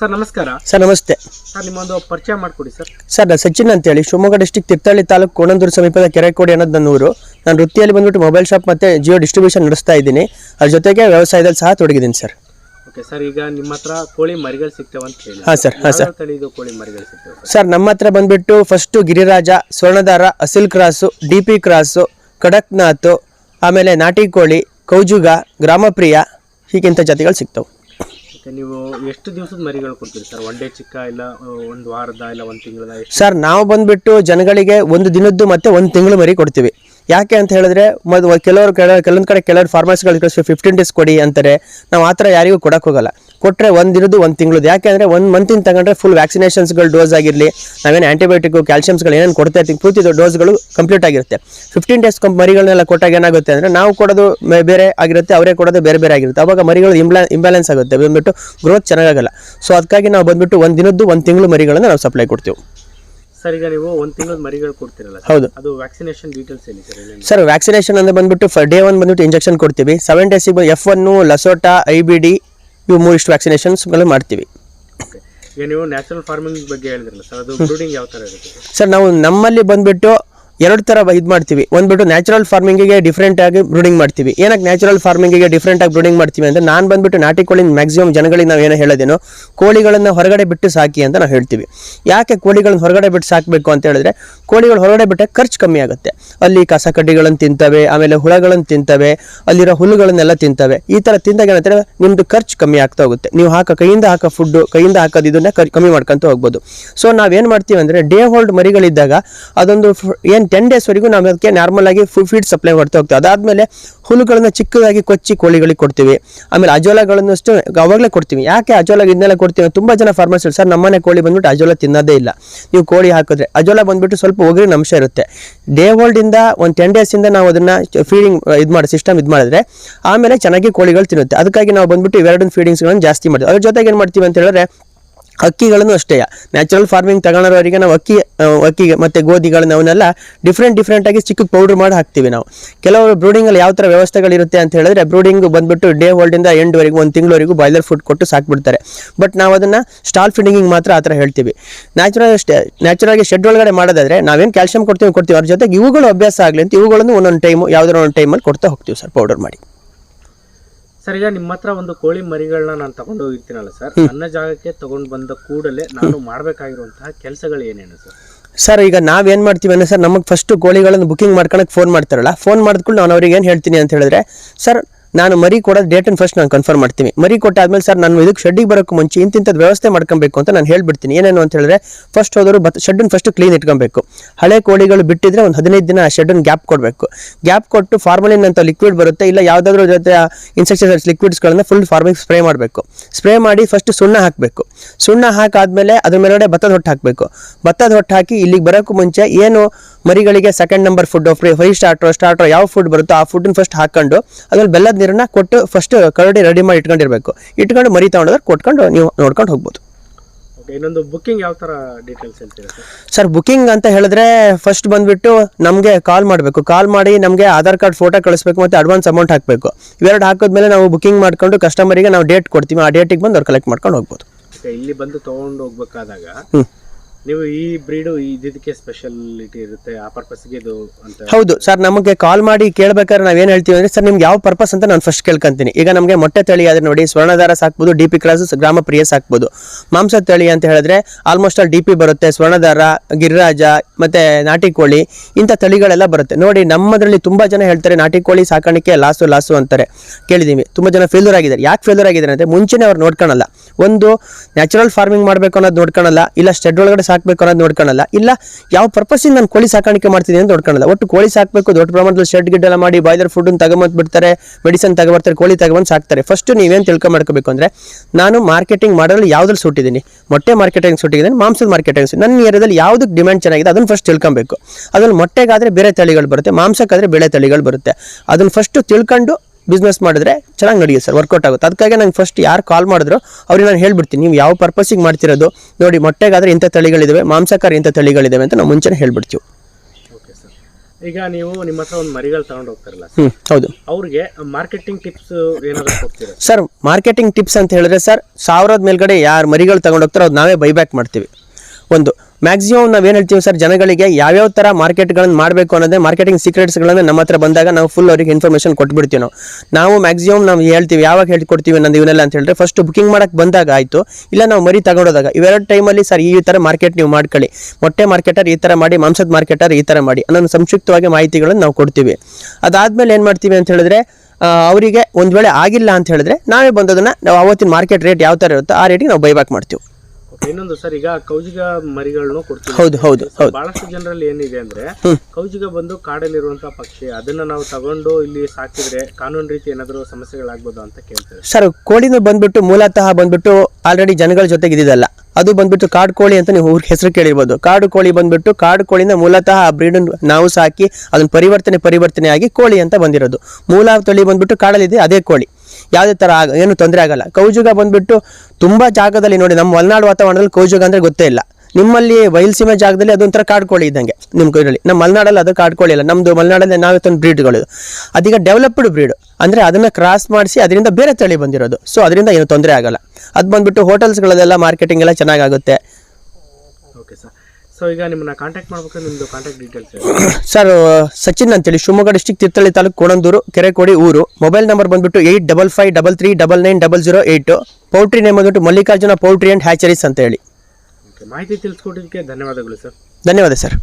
Sir ನಮಸ್ಕಾರ. Sir ನಮಸ್ತೆ. Sir ನಿಮ್ಮೊಂದು ಪರಿಚಯ ಮಾಡಿಕೊಡಿ ಸರ್. ಸರ್ ನಾನು ಸಚಿನ್ ಅಂತೇಳಿ ಶಿವಮೊಗ್ಗ ಡಿಸ್ಟಿಕ್ ತೀರ್ಥಹಳ್ಳಿ ತಾಲೂಕು ಕೋಣಂದೂರು ಸಮೀಪದ ಕೆರೆಕೋಡಿ ಅನ್ನೋದು ನನ್ನ ಊರು ನಾನು ವೃತ್ತಿಯಲ್ಲಿ ಬಂದ್ಬಿಟ್ಟು ಮೊಬೈಲ್ ಶಾಪ್ ಮತ್ತು ಜಿಯೋ ಡಿಸ್ಟ್ರಿಬ್ಯೂಷನ್ ನಡೆಸ್ತಾ ಇದ್ದೀನಿ. ಅದ್ರ ಜೊತೆಗೆ ವ್ಯವಸಾಯದಲ್ಲಿ ಸಹ ತೊಡಗಿದ್ದೀನಿ ಸರ್. ಓಕೆ ಸರ್ ಈಗ ನಿಮ್ಮ ಹತ್ರ ಕೋಳಿ ಮರಿಗಳು ಸಿಗ್ತವೆ ಅಂತ ಹೇಳಿ. ಹಾಂ ಸರ್ ಹಾಂ ಸರ್. ಯಾವ ತಳಿದು ಕೋಳಿ ಮರಿಗಳು ಸಿಗ್ತೇವೆ ಸರ್? ಸರ್ ನಮ್ಮ ಹತ್ರ ಬಂದ್ಬಿಟ್ಟು first Giriraja Swarnadhara Aseel cross D P cross Kadaknath ಆಮೇಲೆ ನಾಟಿ ಕೋಳಿ ಕೌಜುಗ ಗ್ರಾಮಪ್ರಿಯ ಹೀಗಿಂತ ಜಾತಿಗಳು ಸಿಗ್ತವೆ. ನೀವು ಎಷ್ಟು ದಿವಸದ ಮರಿಗಳು ಕೊಡ್ತೀರಿ ಸರ್? ಒನ್ ಡೇ ಚಿಕ್ಕ ಇಲ್ಲ, ಒಂದು ವಾರದ ಇಲ್ಲ, ಒಂದು ತಿಂಗಳದ ಸರ್, ನಾವು ಬಂದ್ಬಿಟ್ಟು ಜನಗಳಿಗೆ ಒಂದು ದಿನದ್ದು ಮತ್ತೆ ಒಂದು ತಿಂಗಳು ಮರಿ ಕೊಡ್ತೀವಿ. ಯಾಕೆ ಅಂತ ಹೇಳಿದ್ರೆ ಮದ್ ಕೆಲವರು ಕೆಲ ಕೆಲವೊಂದು ಕಡೆ ಕೆಲವರು ಫಾರ್ಮರ್ಸ್ಗಳಿಗೆ ಫಿಫ್ಟೀನ್ ಡೇಸ್ ಕೊಡಿ ಅಂತಾರೆ. ನಾವು ಆ ಥರ ಯಾರಿಗೂ ಕೊಡಕ್ಕೆ ಹೋಗಲ್ಲ. ಕೊಟ್ಟರೆ ಒಂದು ದಿನದ್ದು ಒಂದು ತಿಂಗಳದ್ದು. ಯಾಕೆ ಅಂದರೆ ಒಂದು ಮಂತಿನ ತಗೊಂಡ್ರೆ ಫುಲ್ ವ್ಯಾಕ್ಸಿನೇಷನ್ಸ್ಗಳು ಡೋಸ್ ಆಗಿರಲಿ ನಾವೇನು ಆ್ಯಂಟಿಬಯೋಟಿಕ್ಕು ಕ್ಯಾಲ್ಶಿಯಮ್ಸ್ಗಳು ಏನೇನು ಕೊಡ್ತಾ ಇರ್ತೀವಿ ಪೂರ್ತಿ ಡೋಸ್ಗಳು ಕಂಪ್ಲೀಟ್ ಆಗಿರುತ್ತೆ. ಫಿಫ್ಟೀನ್ ಡೇಸ್ ಕಂಪ್ ಮರಿಗಳನ್ನೆಲ್ಲ ಕೊಟ್ಟಾಗ ಏನಾಗುತ್ತೆ ಅಂದರೆ ನಾವು ಕೊಡೋದು ಬೇರೆ ಆಗಿರುತ್ತೆ ಅವರೇ ಕೊಡೋದು ಬೇರೆ ಬೇರೆ ಆಗಿರುತ್ತೆ. ಅವಾಗ ಮರಿಗಳು ಇಂಬ್ಲಾ ಇಂಬ್ಯಾಲೆನ್ಸ್ ಆಗುತ್ತೆ ಬಂದ್ಬಿಟ್ಟು ಗ್ರೋತ್ ಚೆನ್ನಾಗಲ್ಲ. ಸೊ ಅದಕ್ಕಾಗಿ ನಾವು ಬಂದ್ಬಿಟ್ಟು ಒಂದು ದಿನದ್ದು ಒಂದು ತಿಂಗಳು ಮರಿಗಳನ್ನು ನಾವು ಸಪ್ಲೈ ಕೊಡ್ತೀವಿ. ಸರ್ ಈಗ ನೀವು ಒಂದು ತಿಂಗಳ ಮರಿಗಳು ಕೊಡ್ತೀರಲ್ಲ ಹೌದು. ಅದು ವ್ಯಾಕ್ಸಿನೇಷನ್ ಡೀಟೇಲ್ಸ್ ಸರ್ ವ್ಯಾಕ್ಸಿನೇಷನ್ ಅಂದ್ರೆ ಬಂದ್ಬಿಟ್ಟು ಡೇ ಒನ್ ಬಂದ್ಬಿಟ್ಟು ಇಂಜೆಕ್ಷನ್ ಕೊಡ್ತೀವಿ. Seven days F one LaSota I B D ಇವು ಮೂರಿಷ್ಟು ವ್ಯಾಕ್ಸಿನೇಷನ್ಸ್ಗಳು ಮಾಡ್ತೀವಿ. ಈಗ ನೀವು ನ್ಯಾಚುರಲ್ ಫಾರ್ಮಿಂಗ್ ಬಗ್ಗೆ ಹೇಳಿದ್ರಲ್ಲ ಸರ್ ಅದು ಬ್ರೂಡಿಂಗ್ ಯಾವ ಥರ ಇರುತ್ತೆ? ಸರ್ ನಾವು ನಮ್ಮಲ್ಲಿ ಬಂದ್ಬಿಟ್ಟು ಎರಡು ಥರ ಇದು ಮಾಡ್ತೀವಿ. ಒಂದ್ಬಿಟ್ಟು ನ್ಯಾಚುರಲ್ ಫಾರ್ಮಿಂಗಿಗೆ ಡಿಫ್ರೆಂಟ್ ಆಗಿ ಬ್ರೂಡಿಂಗ್ ಮಾಡ್ತೀವಿ. ಏನಕ್ಕೆ ನ್ಯಾಚುರಲ್ ಫಾರ್ಮಿಂಗಿಗೆ ಡಿಫ್ರೆಂಟ್ ಆಗಿ ಬ್ರೂಡಿಂಗ್ ಮಾಡ್ತೀವಿ ಅಂದ್ರೆ ನಾನು ಬಂದ್ಬಿಟ್ಟು ನಾಟಿ ಕೋಳಿ ಮ್ಯಾಕ್ಸಿಮಮ್ ಜನಗಳಿಗೆ ನಾವು ಏನು ಹೇಳೋದೇನೋ, ಕೋಳಿಗಳನ್ನು ಹೊರಗಡೆ ಬಿಟ್ಟು ಸಾಕಿ ಅಂತ ನಾವು ಹೇಳ್ತೀವಿ. ಯಾಕೆ ಕೋಳಿಗಳನ್ನ ಹೊರಗಡೆ ಬಿಟ್ಟು ಸಾಕಬೇಕು ಅಂತ ಹೇಳಿದ್ರೆ, ಕೋಳಿಗಳು ಹೊರಗಡೆ ಬಿಟ್ಟರೆ ಖರ್ಚು ಕಮ್ಮಿ ಆಗುತ್ತೆ. ಅಲ್ಲಿ ಕಸ ಕಡ್ಡಿಗಳನ್ನು ತಿಂತವೆ, ಆಮೇಲೆ ಹುಳಗಳನ್ನು ತಿಂತವೆ, ಅಲ್ಲಿರೋ ಹುಲ್ಲುಗಳನ್ನೆಲ್ಲ ತಿಂತವೆ. ಈ ಥರ ತಿಂದಾಗ ಏನಂತಾರೆ ನಿಮ್ಮದು ಖರ್ಚು ಕಮ್ಮಿ ಆಗ್ತಾ ಹೋಗುತ್ತೆ. ನೀವು ಹಾಕೋ, ಕೈಯಿಂದ ಹಾಕೋ ಫುಡ್ಡು ಕೈಯಿಂದ ಹಾಕೋದು ಇದನ್ನ ಕಮ್ಮಿ ಮಾಡ್ಕೊಂತ ಹೋಗ್ಬೋದು. ಸೊ ನಾವೇನು ಮಾಡ್ತೀವಿ ಅಂದರೆ ಡೇ ಹೋಲ್ಡ್ ಮರಿಗಳಿದ್ದಾಗ ಅದೊಂದು ಏನು ಟೆನ್ ಡೇಸ್ವರೆಗೂ ನಾವು ಅದಕ್ಕೆ ನಾರ್ಮಲ್ ಆಗಿ ಫುಲ್ ಫೀಡ್ ಸಪ್ಲೈ ಮಾಡ್ತಾ ಹೋಗ್ತೀವಿ. ಅದಾದಮೇಲೆ ಹುಲ್ಲುಗಳನ್ನು ಚಿಕ್ಕದಾಗಿ ಕೊಚ್ಚಿ ಕೋಳಿಗಳಿಗೆ ಕೊಡ್ತೀವಿ. ಆಮೇಲೆ ಅಜೋಲಗಳನ್ನು ಅಷ್ಟು ಅವಾಗಲೇ ಕೊಡ್ತೀವಿ. ಯಾಕೆ ಅಜೋಲ ಇದನ್ನೆಲ್ಲ ಕೊಡ್ತೀವಿ? ತುಂಬ ಜನ ಫಾರ್ಮರ್ಸ್ ಸರ್ ನಮ್ಮನೆ ಕೋಳಿ ಬಂದ್ಬಿಟ್ಟು ಅಜೋಲ ತಿನ್ನೋದೇ ಇಲ್ಲ. ನೀವು ಕೋಳಿ ಹಾಕಿದ್ರೆ ಅಜೋಲ ಬಂದ್ಬಿಟ್ಟು ಸ್ವಲ್ಪ ಒಗ್ಗರಿನ ಅಂಶ ಇರುತ್ತೆ. ಡೇ ಓಲ್ಡಿಂದ ಒಂದು ಟೆನ್ ಡೇಸಿಂದ ನಾವು ಅದನ್ನು ಫೀಡಿಂಗ್ ಇದು ಮಾಡಿ ಸಿಸ್ಟಮ್ ಇದು ಮಾಡಿದ್ರೆ ಆಮೇಲೆ ಚೆನ್ನಾಗಿ ಕೋಳಿಗಳು ತಿನ್ನುತ್ತೆ. ಅದಕ್ಕಾಗಿ ನಾವು ಬಂದ್ಬಿಟ್ಟು ಫೀಡಿಂಗ್ಸ್ ಫೀಡಿಂಗ್ಸ್ಗಳನ್ನು ಜಾಸ್ತಿ ಮಾಡ್ತೀವಿ. ಅದ್ರ ಜೊತೆಗೆ ಏನು ಮಾಡ್ತೀವಿ ಅಂತ ಹೇಳಿದ್ರೆ ಅಕ್ಕಿಗಳನ್ನು ಅಷ್ಟೇ. ನ್ಯಾಚುರಲ್ ಫಾರ್ಮಿಂಗ್ ತಗೊಳೋರಿಗೆ ನಾವು ಅಕ್ಕಿ ಅಕ್ಕಿಗೆ ಮತ್ತು ಗೋಧಿಗಳನ್ನ ಅವನ್ನೆಲ್ಲ ಡಿಫ್ರೆಂಟ್ ಡಿಫ್ರೆಂಟಾಗಿ ಚಿಕ್ಕ ಪೌಡ್ರ್ ಮಾಡಿ ಹಾಕ್ತೀವಿ ನಾವು. ಕೆಲವರು ಬ್ರೂಡಿಂಗಲ್ಲಿ ಯಾವ ಥರ ವ್ಯವಸ್ಥೆಗಳಿರುತ್ತೆ ಅಂತ ಹೇಳಿದ್ರೆ ಬ್ರೂಡಿಂಗ್ ಬಂದುಬಿಟ್ಟು ಡೇ ಹೋಲ್ಡಿಂದ ಎಂಡ್ವರೆಗೂ ಒಂದು ತಿಂಗಳವರೆಗೂ ಬಾಯ್ಲರ್ ಫುಡ್ ಕೊಟ್ಟು ಸಾಕ್ಬಿಡ್ತಾರೆ. ಬಟ್ ನಾವು ಅದನ್ನು ಸ್ಟಾಲ್ ಫೀಡಿಂಗಿಗೆ ಮಾತ್ರ ಆ ಥರ ಹೇಳ್ತೀವಿ. ನ್ಯಾಚುರಲ್ ಅಷ್ಟೇ ನ್ಯಾಚುರಲ್ ಶೆಡ್ ಒಳಗಡೆ ಮಾಡೋದಾದರೆ ನಾವೇನು ಕ್ಯಾಲ್ಸಿಯಂ ಕೊಡ್ತೀವಿ ಕೊಡ್ತೀವಿ. ಅವ್ರ ಜೊತೆಗೆ ಇವುಗಳು ಅಭ್ಯಾಸ ಆಗಲಿ ಅಂತ ಇವುಗಳನ್ನು ಒಂದೊಂದು ಟೈಮು ಯಾವುದೋ ಒಂದು ಟೈಮಲ್ಲಿ ಕೊಡ್ತಾ ಹೋಗ್ತೀವಿ ಸರ್ ಪೌಡರ್ ಮಾಡಿ. ಸರ್ ಈಗ ನಿಮ್ಮ ಹತ್ರ ಒಂದು ಕೋಳಿ ಮರಿಗಳನ್ನ ನಾನು ತಗೊಂಡು ಹೋಗಿರ್ತೀನಲ್ಲ ಸರ್. ನನ್ನ ಜಾಗಕ್ಕೆ ತಗೊಂಡು ಬಂದ ಕೂಡಲೇ ನಾನು ಮಾಡಬೇಕಾಗಿರುವಂತಹ ಕೆಲಸಗಳು ಏನೇನು ಸರ್? ಸರ್ ಈಗ ನಾವೇನು ಮಾಡ್ತೀವಿ ಅಂದರೆ ಸರ್ ನಮಗೆ ಫಸ್ಟು ಕೋಳಿಗಳನ್ನು ಬುಕಿಂಗ್ ಮಾಡ್ಕೊಳಕ್ಕೆ ಫೋನ್ ಮಾಡ್ತಾರಲ್ಲ ಫೋನ್ ಮಾಡಿದ್ಕೊಂಡು ನಾನು ಅವ್ರಿಗೆ ಏನು ಹೇಳ್ತೀನಿ ಅಂತ ಹೇಳಿದ್ರೆ ಸರ್ ನಾನು ಮರಿ ಕೊಡೋದು ಡೇಟನ್ನು ಫಸ್ಟ್ ನಾನು ಕನ್ಫರ್ಮ್ ಮಾಡ್ತೀನಿ. ಮರಿ ಕೊಟ್ಟಾದ್ಮೇಲೆ ಸರ್ ನಾನು ಇದಕ್ಕೆ ಶೆಡ್ಡಿಗೆ ಬರೋಕ್ಕೆ ಮುಂಚೆ ಇಂತಿಂಥದ್ದು ವ್ಯವಸ್ಥೆ ಮಾಡ್ಕೊಬೇಕು ಅಂತ ನಾನು ಹೇಳ್ಬಿಡ್ತೀನಿ. ಏನೇನು ಅಂತ ಹೇಳಿದ್ರೆ ಫಸ್ಟ್ ಹೋದರು ಬತ್ ಶೆಡ್ಡನ್ನು ಫಸ್ಟ್ ಕ್ಲೀನ್ ಇಟ್ಕೊಬೇಕು. ಹಳೆ ಕೋಳಿಗಳು ಬಿಟ್ಟಿದ್ರೆ ಒಂದು ಹದಿನೈದು ದಿನ ಆ ಶೆಡ್ಡನ್ನು ಗ್ಯಾಪ್ ಕೊಡಬೇಕು. ಗ್ಯಾಪ್ ಕೊಟ್ಟು ಫಾರ್ಮಲಿನ್ ಅಂತ ಲಿಕ್ವಿಡ್ ಬರುತ್ತೆ, ಇಲ್ಲ ಯಾವುದಾದ್ರೂ ಜೊತೆ ಇನ್ಸೆಕ್ಟಿಸೈಡ್ಸ್ ಲಿಕ್ವಿಡ್ಸ್ಗಳನ್ನ ಫುಲ್ ಫಾರ್ಮಿಂಗ್ ಸ್ಪ್ರೇ ಮಾಡಬೇಕು. ಸ್ಪ್ರೇ ಮಾಡಿ ಫಸ್ಟ್ ಸುಣ್ಣ ಹಾಕಬೇಕು. ಸುಣ್ಣ ಹಾಕಾದ್ಮೇಲೆ ಅದ್ರ ಮೇಲ್ಗಡೆ ಭತ್ತದ ಹೊಟ್ಟು ಹಾಕಬೇಕು. ಭತ್ತದ ಹೊಟ್ಟು ಹಾಕಿ ಇಲ್ಲಿಗೆ ಬರೋಕ್ಕೂ ಮುಂಚೆ ಏನು ಮರಿಗಳಿಗೆ second number food free five ಸ್ಟಾರ್ಟ್ರೋ ಸ್ಟಾರ್ಟ್ರೋ ಯಾವ ಫುಡ್ ಬರುತ್ತೋ ಆ ಫುಡ್ನ ಫಸ್ಟ್ ಹಾಕೊಂಡು ಅದ್ರಲ್ಲಿ ಬೆಲ್ಲದ ನೀರನ್ನ ಕೊಟ್ಟು ಫಸ್ಟ್ ಕರಡಿ ರೆಡಿ ಮಾಡಿ ಇಟ್ಕೊಂಡಿರ್ಬೇಕು. ಇಟ್ಕೊಂಡು ಮರಿ ತಗೊಂಡ್ರೆ ಕೊಟ್ಕೊಂಡು ನೀವು ನೋಡ್ಕೊಂಡು ಹೋಗ್ಬೋದು. ಇನ್ನೊಂದು ಬುಕ್ಕಿಂಗ್ ಯಾವ ಥರ ಡೀಟೇಲ್ಸ್ ಹೇಳ್ತೀರಾ ಸರ್ ಬುಕಿಂಗ್ ಅಂತ ಹೇಳಿದ್ರೆ ಫಸ್ಟ್ ಬಂದ್ಬಿಟ್ಟು ನಮಗೆ ಕಾಲ್ ಮಾಡಬೇಕು. ಕಾಲ್ ಮಾಡಿ ನಮಗೆ ಆಧಾರ್ ಕಾರ್ಡ್ ಫೋಟೋ ಕಳಿಸ್ಬೇಕು ಮತ್ತು ಅಡ್ವಾನ್ಸ್ ಅಮೌಂಟ್ ಹಾಕಬೇಕು. ಇವೆರಡು ಹಾಕಿದ್ಮೇಲೆ ನಾವು ಬುಕ್ಕಿಂಗ್ ಮಾಡ್ಕೊಂಡು ಕಸ್ಟಮರಿಗೆ ನಾವು ಡೇಟ್ ಕೊಡ್ತೀವಿ. ಆ ಡೇಟಿಗೆ ಬಂದು ಅವ್ರು ಕಲೆಕ್ಟ್ ಮಾಡ್ಕೊಂಡು ಹೋಗ್ಬೋದು. ಇಲ್ಲಿ ಬಂದು ತೊಗೊಂಡು ಹೋಗ್ಬೇಕಾದಾಗ ಹ್ಮ್. ನೀವು ಈ ಬ್ರೀಡು ಇದಕ್ಕೆ ಸ್ಪೆಷಾಲಿಟಿ ಇರುತ್ತೆ, ಆ ಪರ್ಪಸ್ಗೆ ಇದು ಹೌದು ಸರ್ ನಮಗೆ ಕಾಲ್ ಮಾಡಿ ಕೇಳ್ಬೇಕಾದ್ರೆ ನಾವೇನ್ ಹೇಳ್ತೀವಿ ಅಂದ್ರೆ ಸರ್ ನಿಮ್ಗೆ ಯಾವ ಪರ್ಪಸ್ ಅಂತ ನಾನು ಫಸ್ಟ್ ಕೇಳ್ಕೊಂತೀನಿ. ಈಗ ನಮಗೆ ಮೊಟ್ಟೆ ತಳಿ ಆದ್ರೆ ನೋಡಿ, ಸ್ವರ್ಣದಾರ ಸಾಕ್ಬೋದು D P cross Gramapriya ಸಾಕ್ಬೋದು. ಮಾಂಸ ತಳಿ ಅಂತ ಹೇಳಿದ್ರೆ ಆಲ್ಮೋಸ್ಟ್ ಆಲ್ ಡಿ ಪಿ ಬರುತ್ತೆ, ಸ್ವರ್ಣದಾರ, ಗಿರಿರಾಜ, ಮತ್ತೆ ನಾಟಿ ಕೋಳಿ, ಇಂಥ ತಳಿಗಳೆಲ್ಲ ಬರುತ್ತೆ. ನೋಡಿ, ನಮ್ಮದ್ರಲ್ಲಿ ತುಂಬಾ ಜನ ಹೇಳ್ತಾರೆ, ನಾಟಿ ಕೋಳಿ ಸಾಕಾಣಿಕೆ ಲಾಸು ಲಾಸು ಅಂತಾರೆ. ಕೇಳಿದೀವಿ. ತುಂಬಾ ಜನ ಫೇಲ್ಯೂರ್ ಆಗಿದ್ದಾರೆ. ಯಾಕೆ ಫೇಲ್ಯೂರ್ ಆಗಿದ್ದಾರೆ ಅಂದರೆ, ಮುಂಚೆನೇ ಅವ್ರು ನೋಡ್ಕೊಳಲ್ಲ. ಒಂದು ನ್ಯಾಚುರಲ್ ಫಾರ್ಮಿಂಗ್ ಮಾಡಬೇಕು ಅನ್ನೋದು ನೋಡ್ಕೊಳಲ್ಲ, ಇಲ್ಲ ಸ್ಟೆಡ್ ಒಳಗಡೆ ಸಾಕಬೇಕು ಅನ್ನೋದು ನೋಡ್ಕೊಳ್ಳಲ್ಲ ಇಲ್ಲ, ಯಾವ ಪರ್ಪಸ್ಸಿಂದ ನಾನು ಕೋಳಿ ಸಾಕಾಣಿಕೆ ಮಾಡ್ತೀನಿ ಅಂತ ನೋಡ್ಕೊಳ್ಳಲ್ಲ ಒಟ್ಟು ಕೋಳಿ ಸಾಕಬೇಕು, ದೊಡ್ಡ ಪ್ರಮಾಣದಲ್ಲಿ ಶೆಡ್ ಗಿಡ್ ಎಲ್ಲ ಮಾಡಿ ಬಾಯ್ಲರ್ ಫುಡ್ ತಗೊಂಬಂದು ಬಿಡ್ತಾರೆ ಮೆಡಿಸನ್ ತಗೊಬರ್ತಾರೆ, ಕೋಳಿ ತಗೊಂಬಂದು ಸಾಕ್ತಾರೆ. ಫಸ್ಟ್ ನೀವೇನು ಮಾಡ್ಕಬೇಕು ಅಂದರೆ, ನಾನು ಮಾರ್ಕೆಟಿಂಗ್ ಮಾಡೋದ್ರಲ್ಲಿ ಯಾವ್ದ್ರಲ್ಲಿ ಸುಟ್ಟಿದ್ದೀನಿ ಮೊಟ್ಟೆ ಮಾರ್ಕೆಟಿಂಗ್ ಸುಟ್ಟಿದ್ದೀನಿ ಮಾಂಸದ ಮಾರ್ಕೆಟಿಂಗ್ ನನ್ನ ಏರಿಯಾದಲ್ಲಿ ಯಾವ್ದಕ್ಕೆ ಡಿಮ್ಯಾಂಡ್ ಚೆನ್ನಾಗಿದೆ, ಅದನ್ನು ಫಸ್ಟ್ ತಿಳ್ಕೊಬೇಕು. ಅದ್ರಲ್ಲಿ ಮೊಟ್ಟೆಗಾದ್ರೆ ಬೇರೆ ತಳಿಗಳು ಬರುತ್ತೆ, ಮಾಂಸಕ್ಕಾದರೆ ಬೇರೆ ತಳಿಗಳು ಬರುತ್ತೆ. ಅದನ್ನು ಫಸ್ಟ್ ತಿಳ್ಕೊಂಡು ಬಿಸ್ನೆಸ್ ಮಾಡಿದ್ರೆ ಚೆನ್ನಾಗಿ ನಡೆಯುತ್ತೆ ಸರ್ ವರ್ಕೌಟ್ ಆಗುತ್ತೆ. ಅದಕ್ಕಾಗಿ ನಂಗೆ ಫಸ್ಟ್ ಯಾರು ಕಾಲ್ ಮಾಡಿದ್ರು ಅವ್ರಿಗೆ ನಾನು ಹೇಳ್ಬಿಡ್ತೀನಿ ನೀವು ಯಾವ ಪರ್ಪಸಿಗೆ ಮಾಡ್ತಿರೋದು? ನೋಡಿ ಮೊಟ್ಟೆಗಾದ್ರೆ ಇಂಥ ತಳಿಗಳಿದ್ದಾವೆ ಮಾಂಸಕಾರಿ ಇಂಥ ತಳಿಗಳಿದ್ದಾವೆ ಅಂತ ನಾವು ಮುಂಚೆನೇ ಹೇಳ್ಬಿಡ್ತೀವಿ. ಓಕೆ ಸರ್ ಈಗ ನೀವು ನಿಮ್ಮ ಹತ್ರ ಒಂದು ಮರಿಗಳು ತಗೊಂಡು ಹೋಗ್ತಾರಲ್ಲ ಹೌದು. ಅವ್ರಿಗೆ ಮಾರ್ಕೆಟಿಂಗ್ ಟಿಪ್ಸ್ ಏನಾದರೂ ಕೊಡ್ತೀರಾ ಸರ್ ಮಾರ್ಕೆಟಿಂಗ್ ಟಿಪ್ಸ್ ಅಂತ ಹೇಳಿದ್ರೆ ಸರ್ ಸಾವಿರದ ಮೇಲ್ಗಡೆ ಯಾರು ಮರಿಗಳು ತಗೊಂಡು ಹೋಗ್ತಾರೋ ಅದು ನಾವೇ ಬೈಬ್ಯಾಕ್ ಮಾಡ್ತೀವಿ. ಒಂದು. ಮ್ಯಾಕ್ಸಿಮಮ್ ನಾವು ಏನು ಹೇಳ್ತೀವಿ ಸರ್, ಜನಗಳಿಗೆ ಯಾವ್ಯಾವ ಥರ ಮಾರ್ಕೆಟ್ಗಳನ್ನು ಮಾಡಬೇಕು ಅನ್ನೋದೇ ಮಾರ್ಕೆಟಿಂಗ್ ಸೀಕ್ರೆಟ್ಸ್ಗಳನ್ನು ನಮ್ಮ ಹತ್ರ ಬಂದಾಗ ನಾವು ಫುಲ್ ಅವ್ರಿಗೆ ಇನ್ಫಾರ್ಮೇಷನ್ ಕೊಟ್ಬಿಡ್ತೀವಿ ನಾವು. ನಾವು ಮ್ಯಾಕ್ಸಿಮಮ್ ನಾವು ಹೇಳ್ತೀವಿ, ಯಾವಾಗ ಹೇಳ್ಕೊಡ್ತೀವಿ ನಂದು ಇವನ್ನೆಲ್ಲ ಅಂತ ಹೇಳಿದ್ರೆ ಫಸ್ಟ್ ಬುಕಿಂಗ್ ಮಾಡೋಕ್ಕೆ ಬಂದಾಗ ಆಯಿತು. ಇಲ್ಲ ನಾವು ಮರಿ ತಗೊಂಡೋದಾಗ, ಇವೆರಡು ಟೈಮಲ್ಲಿ ಸರ್ ಈ ಥರ ಮಾರ್ಕೆಟ್ ನೀವು ಮಾಡ್ಕೊಳ್ಳಿ. ಮೊಟ್ಟೆ ಮಾರ್ಕೆಟರ್ ಈ ಥರ ಮಾಡಿ, ಮಾಂಸದ ಮಾರ್ಕೆಟರ್ ಈ ಥರ ಮಾಡಿ ಅನ್ನೋ ಸಂಕ್ಷಿಪ್ತವಾಗಿ ಮಾಹಿತಿಗಳನ್ನು ನಾವು ಕೊಡ್ತೀವಿ. ಅದಾದಮೇಲೆ ಏನು ಮಾಡ್ತೀವಿ ಅಂತ ಹೇಳಿದ್ರೆ ಅವರಿಗೆ ಒಂದು ವೇಳೆ ಆಗಿಲ್ಲ ಅಂತ ಹೇಳಿದ್ರೆ ನಾವೇ ಬಂದದನ್ನ ನಾವು ಅವತ್ತಿನ ಮಾರ್ಕೆಟ್ ರೇಟ್ ಯಾವ ಥರ ಇರುತ್ತೋ ಆ ರೇಟಿಗೆ ನಾವು ಬೈಬ್ಯಾಕ್ ಮಾಡ್ತೀವಿ. ಇನ್ನೊಂದು ಸರ್ ಈಗ ಕೌಜಿಗ ಮರಿಗಳನ್ನು ಕೊಡ್ತೀವಿ. ಹೌದು ಹೌದು ಹೌದು. ಬಹಳಷ್ಟು ಜನರಲ್ಲಿ ಏನಿದೆ ಅಂದ್ರೆ. ಕೌಜಿಗ ಬಂದು ಕಾಡಲ್ಲಿರುವಂತಹ ಪಕ್ಷಿ ಅದನ್ನ ನಾವು ತಗೊಂಡು ಇಲ್ಲಿ ಸಾಕಿದ್ರೆ ಕಾನೂನು ರೀತಿ ಏನಾದರೂ ಸಮಸ್ಯೆಗಳಾಗ್ಬೋದು ಅಂತ ಕೇಳ್ತಾರೆ ಸರ್ ಕೋಳಿನ ಬಂದ್ಬಿಟ್ಟು ಮೂಲತಃ ಬಂದ್ಬಿಟ್ಟು ಆಲ್ರೆಡಿ ಜನಗಳ ಜೊತೆಗೆ ಇದಿದಲ್ಲ ಅದು ಬಂದ್ಬಿಟ್ಟು ಕಾಡು ಕೋಳಿ ಅಂತ ನೀವು ಊರ್ ಹೆಸರು ಕೇಳಿರ್ಬೋದು. ಕಾಡು ಕೋಳಿ ಬಂದ್ಬಿಟ್ಟು ಕಾಡು ಕೋಳಿನ ಮೂಲತಃ ಆ ಬ್ರೀಡ್ ನಾವು ಸಾಕಿ ಅದನ್ನ ಪರಿವರ್ತನೆ ಪರಿವರ್ತನೆ ಆಗಿ ಕೋಳಿ ಅಂತ ಬಂದಿರೋದು. ಮೂಲ ತಳಿ ಬಂದ್ಬಿಟ್ಟು ಕಾಡಲ್ಲಿದೆ ಅದೇ ಕೋಳಿ. ಯಾವುದೇ ಥರ ಆಗ ಏನು ತೊಂದರೆ ಆಗಲ್ಲ. ಕೌಜುಗ ಬಂದ್ಬಿಟ್ಟು ತುಂಬ ಜಾಗದಲ್ಲಿ ನೋಡಿ, ನಮ್ಮ ಮಲೆನಾಡು ವಾತಾವರಣದಲ್ಲಿ ಕೌಜುಗ ಅಂದರೆ ಗೊತ್ತೇ ಇಲ್ಲ. ನಿಮ್ಮಲ್ಲಿ ಬಯಲುಸೀಮೆ ಜಾಗದಲ್ಲಿ ಅದೊಂಥರ ಕಾಡ್ಕೊಳ್ಳಿ ಕೋಳಿ ಇದ್ದಂಗೆ, ನಿಮ್ಮ ಕೈಯಲ್ಲಿ. ನಮ್ಮ ಮಲೆನಾಡಲ್ಲಿ ಅದು ಕಾಡ್ಕೊಳ್ಳಿಲ್ಲ ನಮ್ಮದು ಮಲೆನಾಡಲ್ಲಿ ನಾವೇ ತಂದು ಬ್ರೀಡ್ಗಳು. ಅದೀಗ ಡೆವಲಪ್ಡ್ ಬ್ರೀಡ್. ಅಂದರೆ ಅದನ್ನು ಕ್ರಾಸ್ ಮಾಡಿಸಿ ಅದರಿಂದ ಬೇರೆ ತಳಿ ಬಂದಿರೋದು. ಸೊ ಅದರಿಂದ ಏನು ತೊಂದರೆ ಆಗಲ್ಲ. ಅದು ಬಂದುಬಿಟ್ಟು ಹೋಟೆಲ್ಸ್ಗಳಲ್ಲೆಲ್ಲ ಮಾರ್ಕೆಟಿಂಗ್ ಎಲ್ಲ ಚೆನ್ನಾಗಾಗುತ್ತೆ. ಸೊ ಈಗ ನಿಮ್ಮನ್ನ ಕಾಂಟ್ಯಾಕ್ಟ್ ಮಾಡ್ಬೇಕು ನಿಮ್ದು ಕಾಂಟ್ಯಾಕ್ಟ್ ಡೀಟೇಲ್ಸ್ ಸರ್ ಸಚಿನ್ ಅಂತೇಳಿ ಶಿವಮೊಗ್ಗ ಡಿಸ್ಟಿಕ್ ತೀರ್ಥಹಳ್ಳಿ ತಾಲೂಕು ಕೋಣಂದೂರು ಕೆರೆಕೋಡಿ ಊರು. ಮೊಬೈಲ್ ನಂಬರ್ ಬಂದ್ಬಿಟ್ಟು eight double five double three double nine double zero eight poultry name ಬಂದ್ಬಿಟ್ಟು ಮಲ್ಲಿಕಾರ್ಜುನ ಪೌಲ್ಟ್ರಿ ಆ್ಯಂಡ್ ಹ್ಯಾಚರೀಸ್ ಅಂತ ಹೇಳಿ. ಮಾಹಿತಿ ತಿಳಿಸ್ಕೊಟ್ಟಿದ್ದಕ್ಕೆ ಧನ್ಯವಾದಗಳು ಸರ್ ಧನ್ಯವಾದ ಸರ್